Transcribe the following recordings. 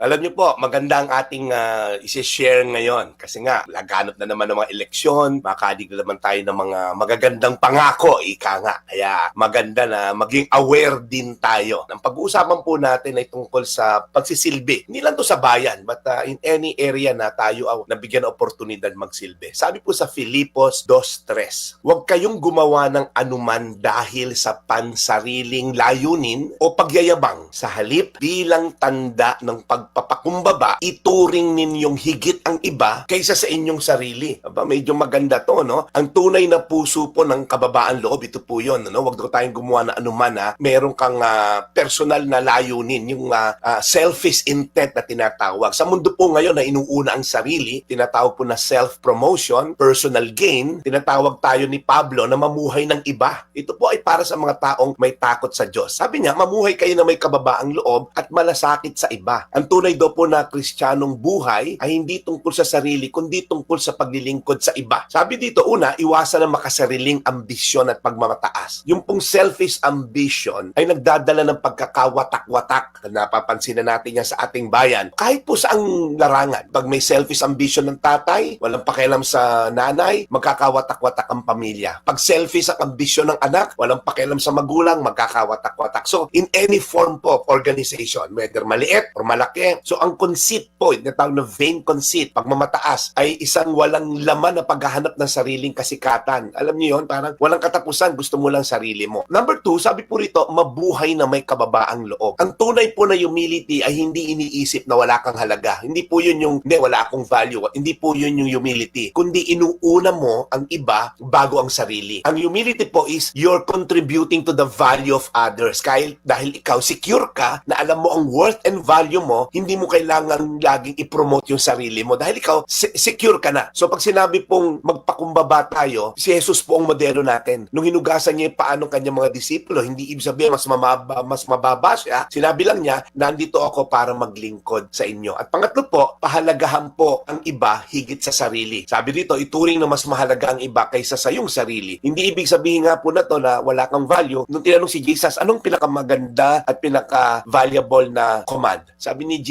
Alam niyo po, maganda ang ating uh, isi-share ngayon kasi nga laganap na naman ng mga eleksyon, makadig na naman tayo ng mga magagandang pangako, ika nga. Kaya maganda na maging aware din tayo. Ang pag-uusapan po natin ay tungkol sa pagsisilbi. Hindi lang to sa bayan, but uh, in any area na tayo uh, nabigyan ng oportunidad magsilbi. Sabi po sa Filipos 2.3, huwag kayong gumawa ng anuman dahil sa pansariling layunin o pagyayabang. Sa halip, bilang tanda ng pagpapakumbaba, ituring ninyong higit ang iba kaysa sa inyong sarili. Aba, medyo maganda to, no? Ang tunay na puso po ng kababaan loob, ito po yun, no? Huwag daw tayong gumawa na anuman, ha? Meron kang ah, personal na layunin, yung ah, ah, selfish intent na tinatawag. Sa mundo po ngayon na inuuna ang sarili, tinatawag po na self-promotion, personal gain, tinatawag tayo ni Pablo na mamuhay ng iba. Ito po ay para sa mga taong may takot sa Diyos. Sabi niya, mamuhay kayo na may kababaang loob at malasakit sa iba. Ang tunay daw po na kristyanong buhay ay hindi tungkol sa sarili, kundi tungkol sa paglilingkod sa iba. Sabi dito, una, iwasan ang makasariling ambisyon at pagmamataas. Yung pong selfish ambition ay nagdadala ng pagkakawatak-watak na napapansin na natin yan sa ating bayan. Kahit po sa ang larangan, pag may selfish ambition ng tatay, walang pakialam sa nanay, magkakawatak-watak ang pamilya. Pag selfish ang ambisyon ng anak, walang pakialam sa magulang, magkakawatak-watak. So, in any form po of organization, whether maliit or malaki, so ang conceit po, yung tawag na vain conceit, pagmamataas, ay isang walang laman na paghahanap ng sariling kasikatan. Alam niyo yon parang walang katapusan, gusto mo lang sarili mo. Number two, sabi po rito, mabuhay na may kababaang loob. Ang tunay po na humility ay hindi iniisip na wala kang halaga. Hindi po yun yung, hindi, wala akong value. Hindi po yun yung humility. Kundi inuuna mo ang iba bago ang sarili. Ang humility po is you're contributing to the value of others. Kahit dahil ikaw secure ka na alam mo ang worth and value mo, hindi mo kailangan laging i-promote yung sarili mo dahil ikaw se- secure ka na. So pag sinabi pong magpakumbaba tayo, si Jesus po ang modelo natin. Nung hinugasan niya paano kanyang mga disipulo, hindi ibig sabihin mas mababa, mas mababa siya. Sinabi lang niya, nandito ako para maglingkod sa inyo. At pangatlo po, pahalagahan po ang iba higit sa sarili. Sabi dito, ituring na mas mahalaga ang iba kaysa sa iyong sarili. Hindi ibig sabihin nga po na to na wala kang value. Nung tinanong si Jesus, anong pinakamaganda at pinaka-valuable na command? Sabi ni Jesus,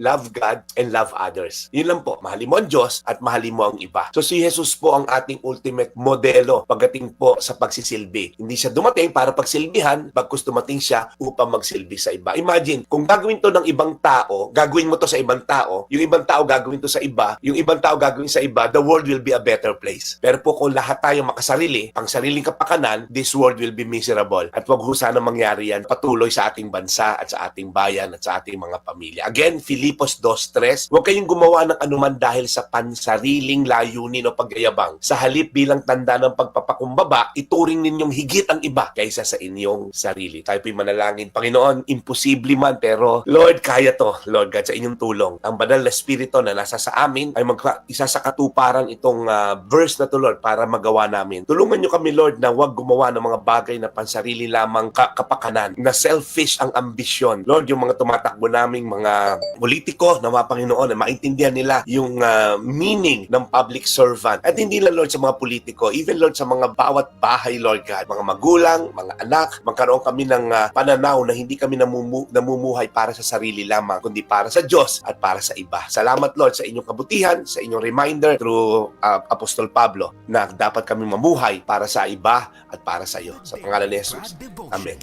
love God and love others. Yun lang po, mahalin mo ang Diyos at mahalin mo ang iba. So si Jesus po ang ating ultimate modelo pagdating po sa pagsisilbi. Hindi siya dumating para pagsilbihan, bagkus dumating siya upang magsilbi sa iba. Imagine, kung gagawin to ng ibang tao, gagawin mo to sa ibang tao, yung ibang tao gagawin to sa iba, yung ibang tao gagawin sa iba, the world will be a better place. Pero po kung lahat tayo makasarili, pang sariling kapakanan, this world will be miserable. At wag ho sana mangyari yan patuloy sa ating bansa at sa ating bayan at sa ating mga pamilya. Again, Filipos 2.3, huwag kayong gumawa ng anuman dahil sa pansariling layunin o pagyayabang. Sa halip bilang tanda ng pagpapakumbaba, ituring ninyong higit ang iba kaysa sa inyong sarili. Tayo po'y manalangin. Panginoon, imposible man, pero Lord, kaya to. Lord God, sa inyong tulong. Ang banal na spirito na nasa sa amin ay mag isa sa katuparan itong ah, verse na to, Lord, para magawa namin. Tulungan nyo kami, Lord, na huwag gumawa ng mga bagay na pansarili lamang ka- kapakanan, na selfish ang ambisyon. Lord, yung mga tumatakbo naming mga politiko, na mga Panginoon, na maintindihan nila yung ah, meaning ng public servant. At hindi lang, Lord, sa mga politiko, even, Lord, sa mga bawat bahay, Lord God, mga magulang, mga anak, magkaroon kami ng ah, pananaw na hindi kami namumu- namumuhay para sa sarili lamang, kundi para sa Diyos at para sa iba. Salamat, Lord, sa inyong kabutihan, sa inyong reminder through ah, Apostol Pablo na dapat kami mamuhay para sa iba at para sa iyo. Sa pangalan ni Jesus. Amen.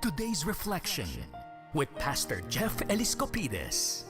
Today's reflection with Pastor Jeff Eliscopides.